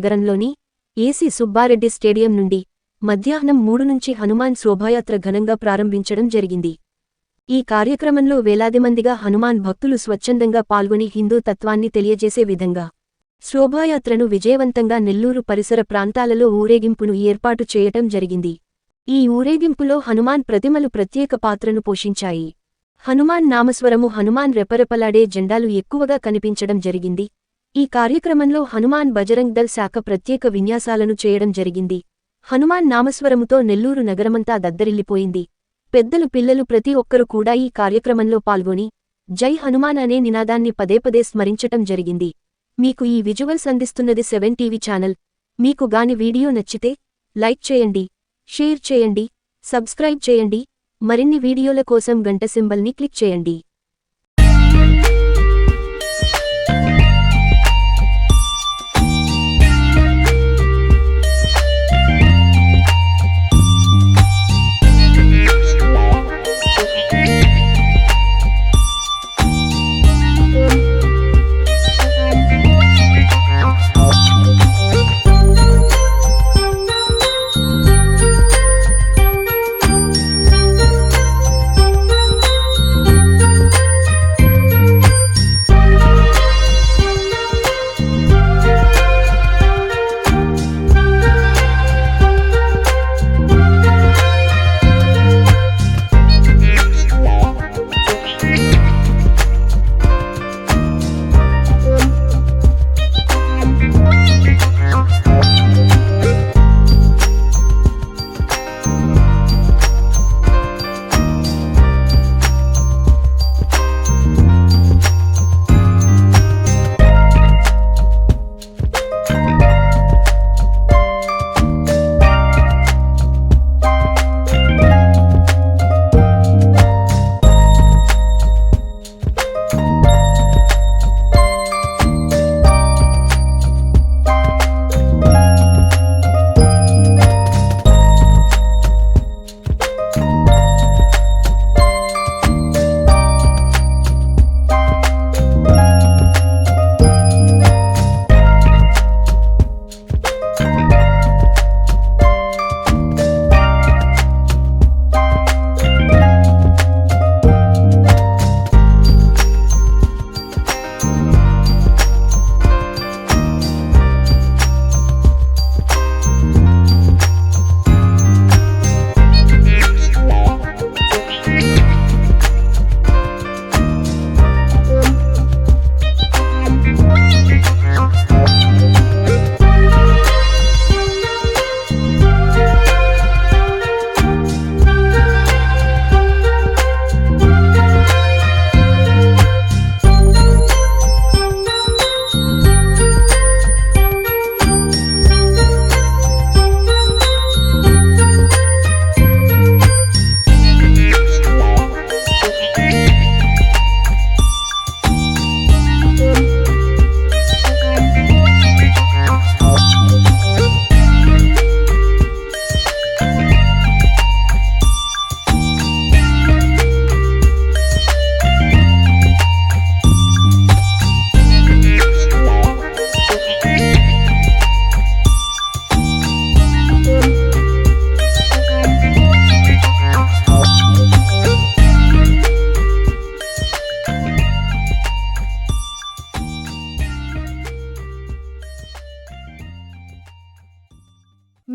నగరంలోని AC Subbareddy stadium నుండి మధ్యాహ్నం మూడు నుంచి హనుమాన్ శోభాయాత్ర ఘనంగా ప్రారంభించడం జరిగింది. ఈ కార్యక్రమంలో వేలాది మందిగా హనుమాన్ భక్తులు స్వచ్ఛందంగా పాల్గొని హిందూ తత్వాన్ని తెలియజేసే విధంగా శోభాయాత్రను విజయవంతంగా నెల్లూరు పరిసర ప్రాంతాలలో ఊరేగింపును ఏర్పాటు చేయటం జరిగింది. ఈ ఊరేగింపులో హనుమాన్ ప్రతిమలు ప్రత్యేక పాత్రను పోషించాయి. హనుమాన్ నామస్వరము హనుమాన్ రెపరెపలాడే జెండాలు ఎక్కువగా కనిపించడం జరిగింది. ఈ కార్యక్రమంలో హనుమాన్ బజరంగ్ దల్ శాఖ ప్రత్యేక విన్యాసాలను చేయడం జరిగింది. హనుమాన్ నామస్వరముతో నెల్లూరు నగరమంతా దద్దరిల్లిపోయింది. పెద్దలు పిల్లలు ప్రతి ఒక్కరు కూడా ఈ కార్యక్రమంలో పాల్గొని జై హనుమాన్ అనే నినాదాన్ని పదేపదే స్మరించటం జరిగింది. మీకు ఈ విజువల్స్ అందిస్తున్నది సెవెన్ టీవీ ఛానల్. మీకు గాని వీడియో నచ్చితే లైక్ చేయండి షేర్ చేయండి సబ్స్క్రైబ్ చేయండి. మరిన్ని వీడియోల కోసం గంట సింబల్ని క్లిక్ చేయండి.